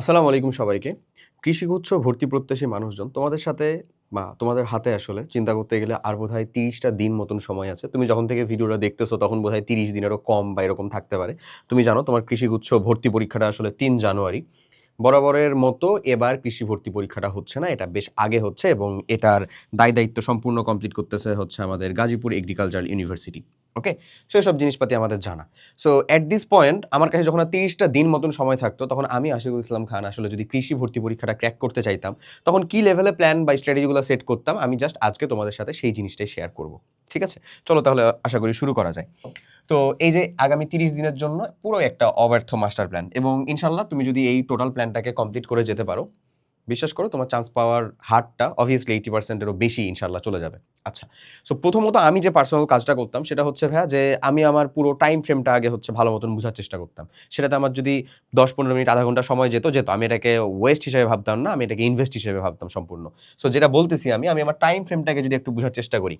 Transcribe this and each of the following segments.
আসসালামু আলাইকুম সবাইকে। কৃষিগুচ্ছ ভর্তি প্রত্যাশী মানুষজন, তোমাদের সাথে বা তোমাদের হাতে আসলে চিন্তা করতে গেলে আর বোধহয় তিরিশটা দিন মতন সময় আছে। তুমি যখন থেকে ভিডিওটা দেখতেছো তখন বোধহয় তিরিশ দিনেরও কম বা এরকম থাকতে পারে। তুমি জানো তোমার কৃষিগুচ্ছ ভর্তি পরীক্ষাটা আসলে তিন জানুয়ারি। বরাবরের মতো এবার কৃষি ভর্তি পরীক্ষাটা হচ্ছে না, এটা বেশ আগে হচ্ছে এবং এটার দায় দায়িত্ব সম্পূর্ণ কমপ্লিট করতেছে হচ্ছে আমাদের গাজীপুর এগ্রিকালচারাল ইউনিভার্সিটি ওকে সেসব জিনিসপাতি আমাদের জানা। সো অ্যাট দিস পয়েন্ট আমার কাছে যখন তিরিশটা দিন মতন সময় থাকতো, তখন আমি আশিকুল ইসলাম খান আসলে যদি কৃষি ভর্তি পরীক্ষাটা ক্র্যাক করতে চাইতাম, তখন কি লেভেলে প্ল্যান বা স্ট্র্যাটেজিগুলো সেট করতাম, আমি জাস্ট আজকে তোমাদের সাথে সেই জিনিসটাই শেয়ার করব। ঠিক আছে? চলো তাহলে আশা করি শুরু করা যায়। তো এই যে আগামী তিরিশ দিনের জন্য পুরো একটা অব্যর্থ মাস্টার প্ল্যান এবং ইনশাল্লাহ তুমি যদি এই টোটাল প্ল্যানটাকে কমপ্লিট করে যেতে পারো বিশ্বাস করো তোমার চান্স পাওয়ার হারটা অবভিয়াসলি এইটি পার্সেন্টেরও বেশি ইনশাল্লাহ চলে যাবে। আচ্ছা সো প্রথমত আমি যে পার্সোনাল কাজটা করতাম সেটা হচ্ছে ভাইয়া যে আমি আমার পুরো টাইম ফ্রেমটা আগে হচ্ছে ভালো মতন বোঝার চেষ্টা করতাম। সেটাতে আমার যদি দশ পনেরো মিনিট আধা ঘণ্টা সময় যেত যেত। আমি এটাকে ওয়েস্ট হিসেবে ভাবতাম না আমি এটাকে ইনভেস্ট হিসেবে ভাবতাম সম্পূর্ণ। সো যেটা বলতেছি আমি আমি আমার টাইম ফ্রেমটাকে যদি একটু বোঝার চেষ্টা করি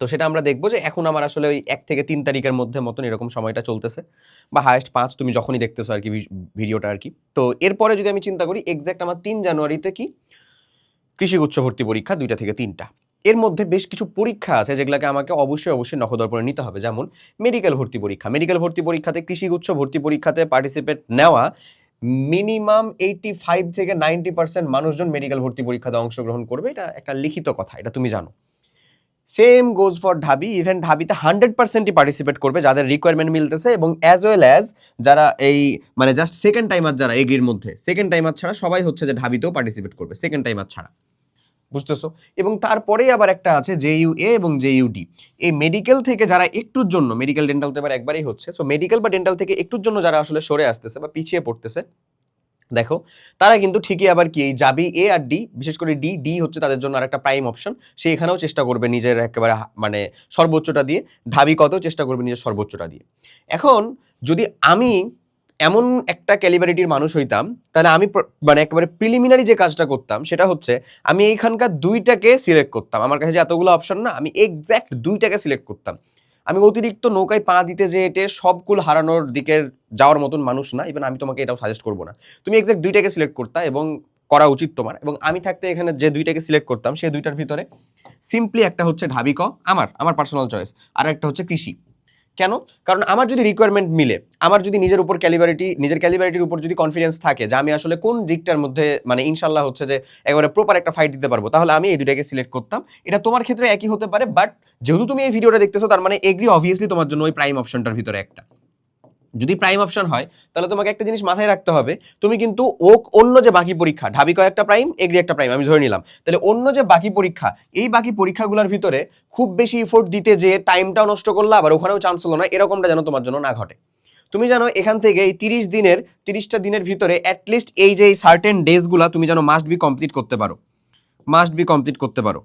তো সেটা আমরা দেখব যে এখন আমার আসলে ওই এক থেকে তিন তারিখের মধ্যে মতন এরকম সময়টা চলতেছে বা হায়েস্ট পাঁচ তুমি যখনই দেখতেছো আর কি ভিডিওটা আর কি। তো এরপরে যদি আমি চিন্তা করি এক্স্যাক্ট আমার তিন জানুয়ারিতে কি কৃষি উচ্চ ভর্তি পরীক্ষা দুইটা থেকে তিনটা। এর মধ্যে বেশ কিছু পরীক্ষা আছে যেগুলোকে আমাকে অবশ্যই অবশ্যই নখদর্পণে নিতে হবে। যেমন মেডিকেল ভর্তি পরীক্ষা। মেডিকেল ভর্তি পরীক্ষাতে কৃষি উচ্চ ভর্তি পরীক্ষাতে পার্টিসিপেট নেওয়া মিনিমাম এইটি ফাইভ থেকে নাইনটি পার্সেন্ট মানুষজন মেডিকেল ভর্তি পরীক্ষাতে অংশগ্রহণ করবে। এটা একটা লিখিত কথা, এটা তুমি জানো। Same goes for Dhabi even ঢাবিতে hundred পার্সেন্টই পার্টিসিপেট করবে যাদের রিকোয়ারমেন্ট মিলতেছে এবং অ্যাজ ওয়েল অ্যাজ যারা এই মানে জাস্ট সেকেন্ড টাইমার যারা এগ্রির মধ্যে সেকেন্ড টাইমার ছাড়া সবাই হচ্ছে যে ঢাবিতেও পার্টিসিপেট করবে সেকেন্ড টাইমার ছাড়া। বুঝতেছো? এবং তারপরেই আবার একটা আছে জে ইউ এ এবং জে ইউ ডি এই মেডিকেল থেকে যারা একটুর জন্য মেডিকেল ডেন্টাল তো এবার একবারই হচ্ছে সো মেডিকেল বা ডেন্টাল থেকে একটুর জন্য যারা আসলে সরে আসতেছে বা পিছিয়ে পড়তেছে দেখো, তারা কিন্তু ঠিকই আবার কি, এই যাবি এ আর ডি বিশেষ করে ডি ডি হচ্ছে তাদের জন্য আরেকটা প্রাইম অপশন সে এখানেও চেষ্টা করবে নিজের একেবারে মানে সর্বোচ্চটা দিয়ে, ঢাবি কত চেষ্টা করবে নিজের সর্বোচ্চটা দিয়ে। এখন, যদি আমি এমন একটা ক্যালিবারিটির মানুষ হইতাম, তাহলে আমি মানে একেবারে প্রিলিমিনারি যে কাজটা করতাম, সেটা হচ্ছে আমি এইখানকার দুইটাকে সিলেক্ট করতাম। আমার কাছে যে এতগুলো অপশন না, আমি এক্স্যাক্ট দুইটাকে সিলেক্ট করতাম। আমি অতিরিক্ত নৌকায় পা দিতে যে এটে সবগুলো হারানোর দিকের যাওয়ার মতন মানুষ না ইভেন আমি তোমাকে এটাও সাজেস্ট করব না। তুমি এক্সাক্ট দুইটাকে সিলেক্ট করতা এবং করা উচিত তোমার। এবং আমি থাকতে এখানে যে দুইটাকে সিলেক্ট করতাম সেই দুইটার ভিতরে সিম্পলি একটা হচ্ছে ঢাবিক, আমার আমার পার্সোনাল চয়েস আর একটা হচ্ছে কৃষি। কেন? কারণ আমার যদি রিকোয়ারমেন্ট মিলে, আমার যদি নিজের উপর ক্যালিবারিটি নিজের ক্যালিবারিটির উপর যদি কনফিডেন্স থাকে যে আমি আসলে কোন দিকটার মধ্যে মানে ইনশাল্লাহ হচ্ছে যে একবারে প্রপার একটা ফাইট দিতে পারব, তাহলে আমি এই দুটাকে সিলেক্ট করতাম। এটা তোমার ক্ষেত্রে একই হতে পারে বাট যেহেতু তুমি এই ভিডিওটা দেখতেছো, তার মানে এগ্রি অবভিয়াসলি তোমার জন্য ওই প্রাইম অপশনটার ভিতরে একটা। যদি প্রাইম অপশন হয়, তাহলে তোমাকে একটা জিনিস মাথায় রাখতে হবে। তুমি কিন্তু ও অন্য যে বাকি পরীক্ষা, ঢাবি কয় একটা প্রাইম এগ্রি একটা প্রাইম আমি ধরে নিলাম। তাহলে অন্য যে বাকি পরীক্ষা, এই বাকি পরীক্ষাগুলোর ভিতরে খুব বেশি ইফোর্ট দিতে যে টাইমটাও নষ্ট করল, আবার ওখানেও চান্স হলো না, এরকমটা যেন তোমার জন্য না ঘটে। তুমি জানো এখান থেকে এই তিরিশ দিনের, তিরিশটা দিনের ভিতরে অ্যাটলিস্ট এই যে এই সার্টেন ডেজগুলা তুমি যেন মাস্ট বি কমপ্লিট করতে পারো। মাস্ট বি কমপ্লিট করতে পারো।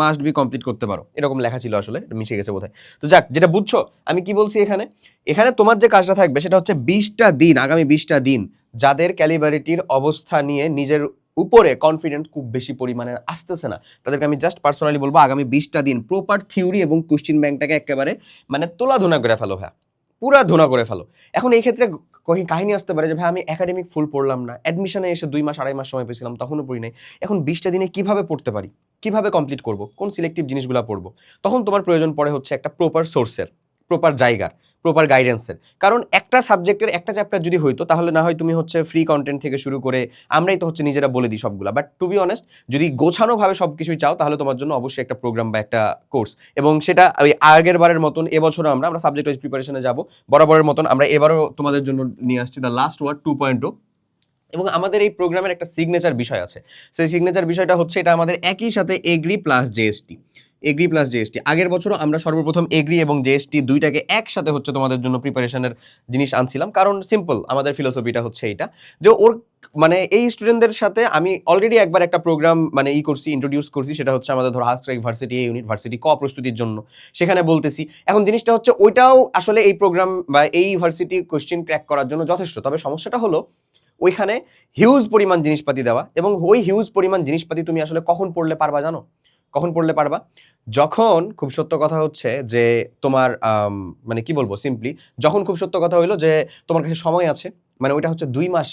মাস্ট বি কমপ্লিট করতে পারো। এরকম লেখা ছিল আসলে মিশে গেছে বোধহয়। তো যাক, যেটা বুঝছ, আমি কি বলছি এখানে? এখানে তোমার যে কাজটা থাকবে, সেটা হচ্ছে বিশটা দিন, আগামী বিশটা দিন, যাদের ক্যালিবারিটির অবস্থা নিয়ে নিজের উপরে কনফিডেন্ট খুব বেশি পরিমাণে আসতেছে না। তাদেরকে আমি জাস্ট পার্সোনালি বলব, আগামী বিশটা দিন প্রপার থিওরি এবং কোশ্চিন ব্যাংকটাকে একেবারে মানে তোলা ধুনা করে ফেলো ভাই পুরা ধোনা করে ফেলো। এখন এই ক্ষেত্রে কহি কাহিনী আসতে পারে যে, ভাই, আমি একাডেমিক ফুল পড়লাম না। অ্যাডমিশনে এসে দুই মাস, আড়াই মাস সময় পেয়েছিলাম, তখনও পড়ি নাই। এখন বিশটা দিনে কীভাবে পড়তে পারি? কীভাবে কমপ্লিট করব? কোন সিলেক্টিভ জিনিসগুলো পড়ব? তখন তোমার প্রয়োজন পড়ে হচ্ছে একটা প্রপার সোর্সের প্রপার জায়গার প্রপার গাইডেন্সের কারণ একটা সাবজেক্টের একটা চ্যাপ্টার যদি হইতো, তাহলে না হয় তুমি হচ্ছে ফ্রি কন্টেন্ট থেকে শুরু করে আমরাই তো হচ্ছে নিজেরা বলে দিই সবগুলা। বাট টু বি অনেস্ট যদি গোছানোভাবে সব কিছুই চাও, তাহলে তোমার জন্য অবশ্যই একটা প্রোগ্রাম বা একটা কোর্স এবং সেটা ওই আগের বারের মতন, এবছরও আমরা আমরা সাবজেক্ট ওয়াইজ প্রিপারেশনে যাব। বরাবরের মতন আমরা এবারও তোমাদের জন্য নিয়ে আসছি the last word two point এবং আমাদের এই প্রোগ্রামের একটা সিগনেচার বিষয় আছে। সেই সিগনেচার বিষয়টা হচ্ছে, এটা আমাদের একই সাথে agri plus GST agri plus GST আগের বছরও আমরা সর্বপ্রথম এগ্রি এবং জিএসটি দুইটাকে একসাথে হচ্ছে তোমাদের জন্য প্রিপারেশনের জিনিস আনছিলাম। কারণ সিম্পল আমাদের ফিলোসফিটা হচ্ছে এইটা। যে ওর মানে এই স্টুডেন্টদের সাথে আমি অলরেডি একবার একটা প্রোগ্রাম মানে ই করছি ইন্ট্রোডিউস করছি, সেটা হচ্ছে আমাদের ধরো হাস্ট্রাইক ভার্সিটি ইউনিভার্সিটি ক প্রস্তুতির জন্য। সেখানে বলতেছি, এখন জিনিসটা হচ্ছে ওইটাও আসলে এই প্রোগ্রাম বা এই ইউনিভার্সিটি কোশ্চেন ক্র্যাক করার জন্য যথেষ্ট। তবে সমস্যাটা হলো, ওইখানে হিউজ পরিমাণ জিনিসপাতি দেওয়া এবং ওই হিউজ পরিমাণ জিনিসপাতি তুমি আসলে কখন পড়লে পারবা জানো? কখন পড়লে পারবা? যখন খুব সত্য কথা হচ্ছে যে তোমার মানে কি বলব সিম্পলি যখন খুব সত্য কথা হইল যে তোমার কাছে সময় আছে মানে ওইটা হচ্ছে দুই মাস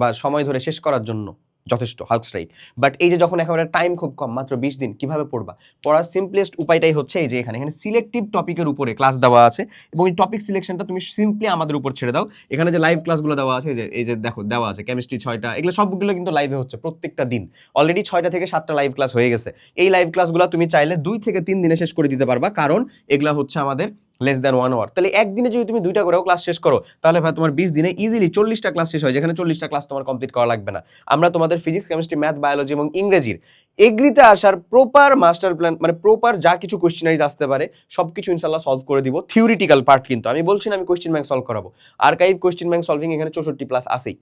বা সময় ধরে শেষ করার জন্য। যথেষ্ট হাউস রাইট বাট এই যে যখন একেবারে টাইম খুব কম, মাত্র বিশ দিন, কীভাবে পড়বা? পড়ার সিম্পলেস্ট উপায়টাই হচ্ছে এই যে এখানে এখানে সিলেক্টিভ টপিকের উপরে ক্লাস দেওয়া আছে এবং এই টপিক সিলেকশনটা তুমি সিম্পলি আমাদের উপর ছেড়ে দাও। এখানে যে লাইভ ক্লাসগুলো দেওয়া আছে যে, এই যে দেখো, দেওয়া আছে কেমিস্ট্রি ছয়টা, এগুলো সবগুলো কিন্তু লাইভে হচ্ছে প্রত্যেকটা দিন। অলরেডি ছয়টা থেকে সাতটা লাইভ ক্লাস হয়ে গেছে। এই লাইভ ক্লাসগুলো তুমি চাইলে দুই থেকে তিন দিনে শেষ করে দিতে পারবা। কারণ এগুলো হচ্ছে আমাদের লেস দ্যান ওয়ান আওয়ার তাহলে একদিনে যদি তুমি দুইটা করেও ক্লাস শেষ করো, তাহলে ভাই তোমার বিশ দিনে ইজিলি চল্লিশটা ক্লাস শেষ হয়, যেখানে চল্লিশটা ক্লাস তোমার কমপ্লিট করা লাগবে না। আমরা তোমাদের ফিজিক্স কেমিস্ট্রি ম্যাথ বায়োলজি এবং ইংরেজির এগ্রিতে আসার প্রপার মাস্টার প্ল্যান মানে প্রপার যা কিছু কোশ্চেনারিজ আসতে পারে সব কিছু ইনশাল্লাহ সলভ করে দিব। থিওরিটিক্যাল পার্ট কিন্তু। আমি বলছি না আমি কোশ্চেন ব্যাংক সলভ করাবো। আর্কাইভ কোশ্চেন ব্যাংক সলভিং এখানে চৌষট্টি প্লাস আসেই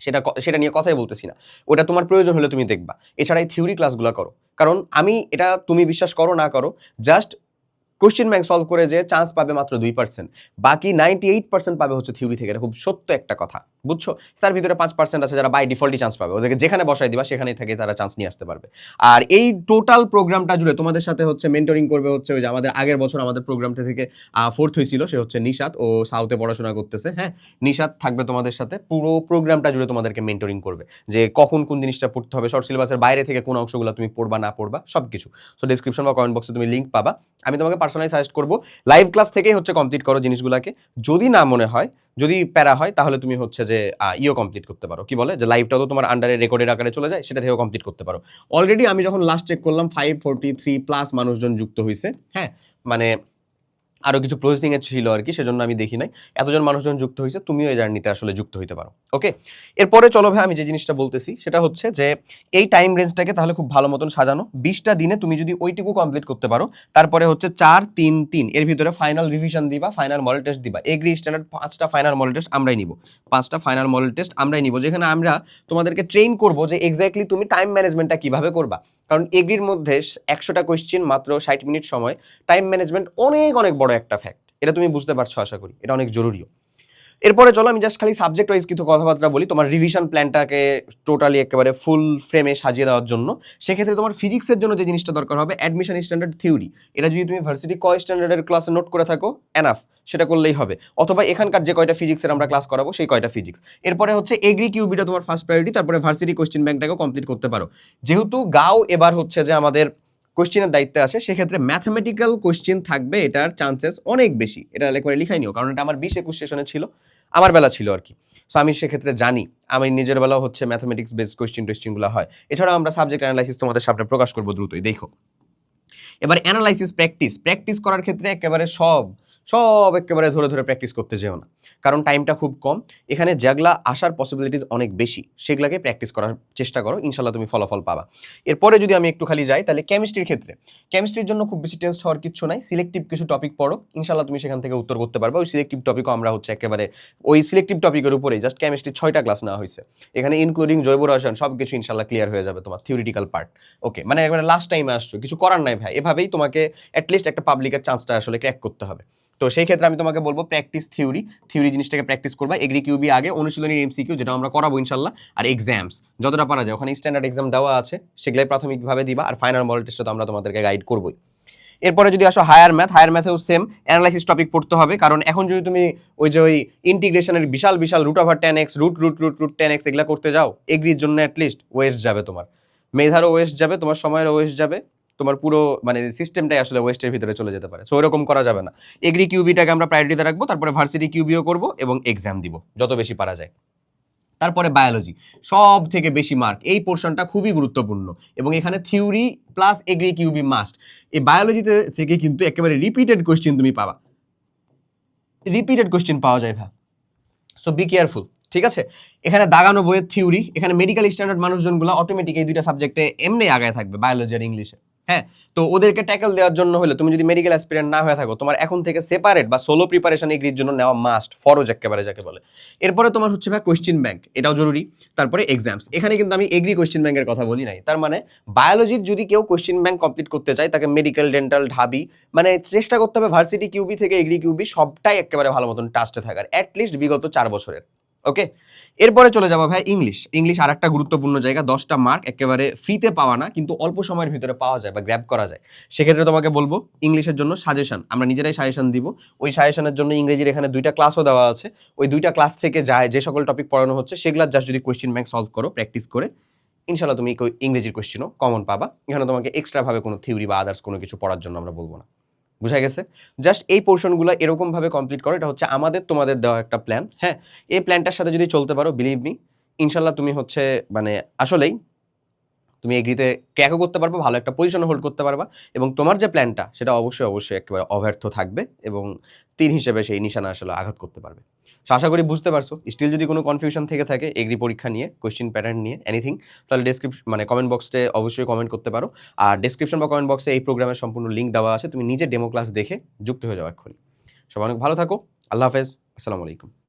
সেটা সেটা নিয়ে কথাই বলতেছি না। ওটা তোমার প্রয়োজন হলে তুমি দেখবা। এছাড়া এই থিওরি ক্লাসগুলো করো। কারণ আমি এটা তুমি বিশ্বাস করো না করো জাস্ট কোশ্চেন ব্যাংক সলভ করে যে চান্স পাবে মাত্র দুই পার্সেন্ট বাকি নাইনটি এইট পার্সেন্ট পাবে হচ্ছে থিওরি থেকে। এটা খুব সত্য একটা কথা। বুঝছ? তার ভিতরে পাঁচ পার্সেন্ট আছে যারা বাই ডিফল্টই চান্স পাবে। ওদেরকে যেখানে বসাই দিবা, সেখানেই থেকে তারা চান্স নিয়ে আসতে পারবে। আর এই টোটাল প্রোগ্রামটা জুড়ে তোমাদের সাথে হচ্ছে মেন্টরিং করবে হচ্ছে ওই যে আমাদের আগের বছর আমাদের প্রোগ্রামটা থেকে ফোর্থ হয়েছিল, সে হচ্ছে নিশাত। ও সাউথে পড়াশোনা করতেছে হ্যাঁ? নিশাত থাকবে তোমাদের সাথে। পুরো প্রোগ্রামটা জুড়ে তোমাদেরকে মেন্টরিং করবে। যে কখন কোন জিনিসটা পড়তে হবে শর্ট সিলেবাসের বাইরে থেকে কোন অংশগুলো তুমি পড়বা, না পড়বা সব কিছু সো ডিসক্রিপশন বা কমেন্ট বক্সে তুমি লিঙ্ক পাবা। আমি তোমাকে পার্সোনালি সাজেস্ট করব লাইভ ক্লাস থেকেই হচ্ছে কমপ্লিট করো জিনিসগুলোকে। যদি না মনে হয় যদি প্যারা হয়, তাহলে তুমি হচ্ছে যে ইও কমপ্লিট করতে পারো। কি বলে? যে লাইভটা তো তোমার আন্ডারে রেকর্ডের আকারে চলে যায় সেটা থেকেও কমপ্লিট করতে পারো। অলরেডি আমি যখন লাস্ট চেক করলাম ফাইভ ফোরটি থ্রি প্লাস মানুষজন যুক্ত হয়েছে হ্যাঁ? মানে আরও কিছু প্রসেসিং এর ছিল আর কি, সেজন্য আমি দেখি নাই। এতজন মানুষজন যুক্ত হয়েছে, তুমিও এই জার্নিতে আসলে যুক্ত হইতে পারো ওকে এরপরে চলো ভাই, আমি যে জিনিসটা বলতেছি, সেটা হচ্ছে যে এই টাইম রেঞ্জটাকে তাহলে খুব ভালো মতন সাজানো। বিশটা দিনে তুমি যদি ওইটুকু কমপ্লিট করতে পারো, তারপরে হচ্ছে চার, তিন তিন, এর ভিতরে ফাইনাল রিভিশন দিবা ফাইনাল মডেল টেস্ট দিবা। এগ্রি স্ট্যান্ডার্ড পাঁচটা ফাইনাল মডেল টেস্ট আমরাই নিব। পাঁচটা ফাইনাল মডেল টেস্ট আমরাই নিব, যেখানে আমরা তোমাদেরকে ট্রেন করব যে এক্স্যাক্টলি তুমি টাইম ম্যানেজমেন্টটা কীভাবে করবা। কারণ এগ্রির মধ্যে একশোটা কোয়েশ্চেন মাত্র ষাট মিনিট সময় টাইম ম্যানেজমেন্ট অনেক অনেক বড় একটা ফ্যাক্ট এটা তুমি বুঝতে পারছ, আশা করি। এটা অনেক জরুরিও। এরপরে চলো, আমি জাস্ট খালি সাবজেক্ট ওয়াইজ কিছু কথাবার্তা বলি। তোমার রিভিশন প্ল্যানটাকে টোটালি একেবারে ফুল ফ্রেমে সাজিয়ে দেওয়ার জন্য। সেক্ষেত্রে তোমার ফিজিক্সের জন্য যে জিনিসটা দরকার হবে অ্যাডমিশন স্ট্যান্ডার্ড থিওরি এটা যদি তুমি ভার্সিটি ক স্ট্যান্ডার্ডের ক্লাসে নোট করে থাকো এনাফ সেটা করলেই হবে। অথবা এখানকার যে কয়টা ফিজিক্সের আমরা ক্লাস করাবো, সেই কয়টা ফিজিক্স এরপরে হচ্ছে এগ্রি কিউবিটা তোমার ফার্স্ট প্রায়োরিটি তারপরে ভার্সিটি কোশ্চেন ব্যাংকটাকেও কমপ্লিট করতে পারো। যেহেতু গাও এবার হচ্ছে যে আমাদের কোশ্চেনের দায়িত্বে আসে সেক্ষেত্রে ম্যাথমেটিক্যাল কোশ্চেন থাকবে, এটার চান্সেস অনেক বেশি। এটা একবারে লিখাই নিও, কারণ এটা আমার বিশ একুশ সেশনে ছিল, আমার বেলা ছিল আর কি। সো আমি সেক্ষেত্রে জানি, আমি নিজের বেলাও হচ্ছে ম্যাথমেটিক্স বেস কোয়েশ্চেন টোয়েশ্চেনগুলো হয়। এছাড়াও আমরা সাবজেক্ট অ্যানালাইসিস তোমাদের সামনে প্রকাশ করব দ্রুতই, দেখো। এবার অ্যানালাইসিস প্র্যাকটিস প্র্যাকটিস করার ক্ষেত্রে একেবারে সব সব একেবারে ধরে ধরে প্র্যাকটিস করতে যেও না। কারণ টাইমটা খুব কম। এখানে যেগুলা আসার পসিবিলিটিস অনেক বেশি। সেগুলাকে প্র্যাকটিস করার চেষ্টা করো। ইনশাল্লাহ তুমি ফলাফল পাবা। এরপরে যদি আমি একটু খালি যাই, তাহলে কেমিস্ট্রির ক্ষেত্রে। কেমিস্ট্রির জন্য খুব বেশি টেস্ট হওয়ার কিছু নাই। সিলেক্টিভ কিছু টপিক পড়ো। ইনশাল্লাহ তুমি সেখান থেকে উত্তর করতে পারবে। ওই সিলেক্টিভ টপিকও আমরা হচ্ছে একেবারে ওই সিলেক্টিভ টপিকের উপরেই। জাস্ট কেমিস্ট্রি ছয়টা ক্লাস নেওয়া হয়েছে। এখানে ইনক্লুডিং জৈব রসায়ন সব কিছু ইনশাল্লাহ ক্লিয়ার হয়ে যাবে তোমার থিওরিটিক্যাল পার্ট ওকে মানে একবারে লাস্ট টাইমে আসছো। কিছু করার নাই ভাই। এভাবেই তোমাকে অ্যাটলিস্ট একটা পাবলিকের চান্সটা আসলে ক্র্যাক করতে হবে। তো সেই ক্ষেত্রে আমি তোমাকে বলব প্র্যাকটিস থিওরি থিওরি জিনিসটাকে প্র্যাকটিস করবা। এগ্রি কিউবি আগে অনুশীলনী এমসিকিউ যেটা আমরা করাবো ইনশাল্লাহ, আর এক্সামস যতটা পারা যায়। ওখানে স্ট্যান্ডার্ড এক্সাম দেওয়া আছে, সেগুলাই প্রাথমিকভাবে দিবা, আর ফাইনাল মডেল টেস্টে তো আমরা তোমাদেরকে গাইড করবোই। এরপরে যদি আসো হায়ার ম্যাথ হায়ার ম্যাথেও সেম অ্যানালাইসিস টপিক পড়তে হবে, কারণ এখন যদি তুমি ওই যে ওই ইন্টিগ্রেশনের বিশাল বিশাল root over ten x root root root root ten x এগুলো করতে যাও এগ্রির জন্য অ্যাটলিস্ট ওয়েস্ট যাবে তোমার। মেধারও ওয়েস্ট যাবে, তোমার সময়ের ওয়েস্ট যাবে। তোমার পুরো মানে সিস্টেমটাই আসলে ওয়েস্টের ভিতরে চলে যেতে পারে। সো ওরকম করা যাবে না। এগ্রি কিউবিটাকে আমরা প্রায়োরিটিতে রাখব, তারপরে ভার্সিটি কিউবিও করব এবং এক্সাম দিব, যত বেশি পারা যায়। তারপরে বায়োলজি সব থেকে বেশি মার্ক এই পোর্শনটা খুবই গুরুত্বপূর্ণ। এবং এখানে theory plus agri QB must এই বায়োলজিতে থেকে কিন্তু একেবারে রিপিটেড কোশ্চেন তুমি পাবা। রিপিটেড কোশ্চেন পাওয়া যায় ভা সো বি কেয়ারফুল ঠিক আছে? এখানে দাগানো বইয়ের থিওরি এখানে মেডিকেল স্ট্যান্ডার্ড মানুষজনগুলো অটোমেটিক এই দুইটা সাবজেক্টে এমনি আগায় থাকবে বায়োলজি আর ইংলিশে হ্যাঁ? তো ওদেরকে ট্যাকল দেওয়ার জন্য হলে তুমি যদি মেডিকেল অ্যাসপিরেন্ট না হয়ে থাকো, তোমার এখন থেকে সেপারেট বা সোলো প্রিপারেশন এগ্রির জন্য নেওয়া মাস্ট ফরজ একেবারে যাকে বলে। এরপরে তোমার হচ্ছে ভাই কোশ্চেন ব্যাংক এটাও জরুরি। তারপরে এক্সামস এখানে কিন্তু আমি এগ্রি কোশ্চেন ব্যাংকের কথা বলি নাই। তার মানে বায়োলজির যদি কেউ কোশ্চেন ব্যাংক কমপ্লিট করতে চায়, তাকে মেডিকেল ডেন্টাল ঢাবি মানে চেষ্টা করতে হবে ভার্সিটি কিউবি থেকে এগ্রি কিউবি সবটাই একেবারে ভালো মতন টাস্টে থাকার অ্যাটলিস্ট বিগত চার বছরের। ওকে এরপরে চলে যাব ভাই ইংলিশ ইংলিশ আর একটা গুরুত্বপূর্ণ জায়গা, দশটা মার্ক একেবারে ফ্রিতে পাওয়া না, কিন্তু অল্প সময়ের ভিতরে পাওয়া যায় বা গ্র্যাব করা যায়। সেক্ষেত্রে তোমাকে বলব ইংলিশের জন্য সাজেশন আমরা নিজেরাই সাজেশন দিব। ওই সাজেশনের জন্য ইংরেজির এখানে দুইটা ক্লাসও দেওয়া আছে। ওই দুইটা ক্লাস থেকে যায়, যে সকল টপিক পড়ানো হচ্ছে সেগুলো জাস্ট যদি কোয়েশ্চেন ব্যাংক সলভ করো প্র্যাকটিস করে ইনশাল্লাহ তুমি ইংরেজির কোয়েশ্চেনও কমন পাবা। এখানে তোমাকে এক্সট্রা ভাবে কোনো থিওরি বা আদার্স কোনো কিছু পড়ার জন্য আমরা বলব না। বুঝা গেছে? জাস্ট এই পোর্শনগুলো এরকমভাবে কমপ্লিট করো, এটা হচ্ছে আমাদের তোমাদের দেওয়া একটা প্ল্যান হ্যাঁ? এই প্ল্যানটার সাথে যদি চলতে পারো বিলিভ মি ইনশাল্লাহ তুমি হচ্ছে মানে আসলেই তুমি এগ্রিতে ক্র্যাকও করতে পারবে, ভালো একটা পজিশন হোল্ড করতে পারবা এবং তোমার যে প্ল্যানটা সেটা অবশ্যই অবশ্যই একেবারে অব্যর্থ থাকবে এবং তিন হিসেবে সেই নিশানা আসলে আঘাত করতে পারবে। So, আশা করি বুঝতে পারছ। স্টিল যদি কোনো কনফিউশন থেকে থাকে এগ্রি পরীক্ষা নিয়ে কোয়েশ্চেন প্যাটার্ন নিয়ে এনিথিং তাহলে ডেসক্রিপশন মানে কমেন্ট বক্সে অবশ্যই কমেন্ট করতে পারো। আর ডেসক্রিপশন বা কমেন্ট বক্সে এই প্রোগ্রামের সম্পূর্ণ লিঙ্ক দেওয়া আছে। তুমি নিজে ডেমো ক্লাস দেখে যুক্ত হয়ে যাও এক্ষুনি। সবাই অনেক ভালো থাকো। আল্লাহ হাফেজ। আসসালামু আলাইকুম।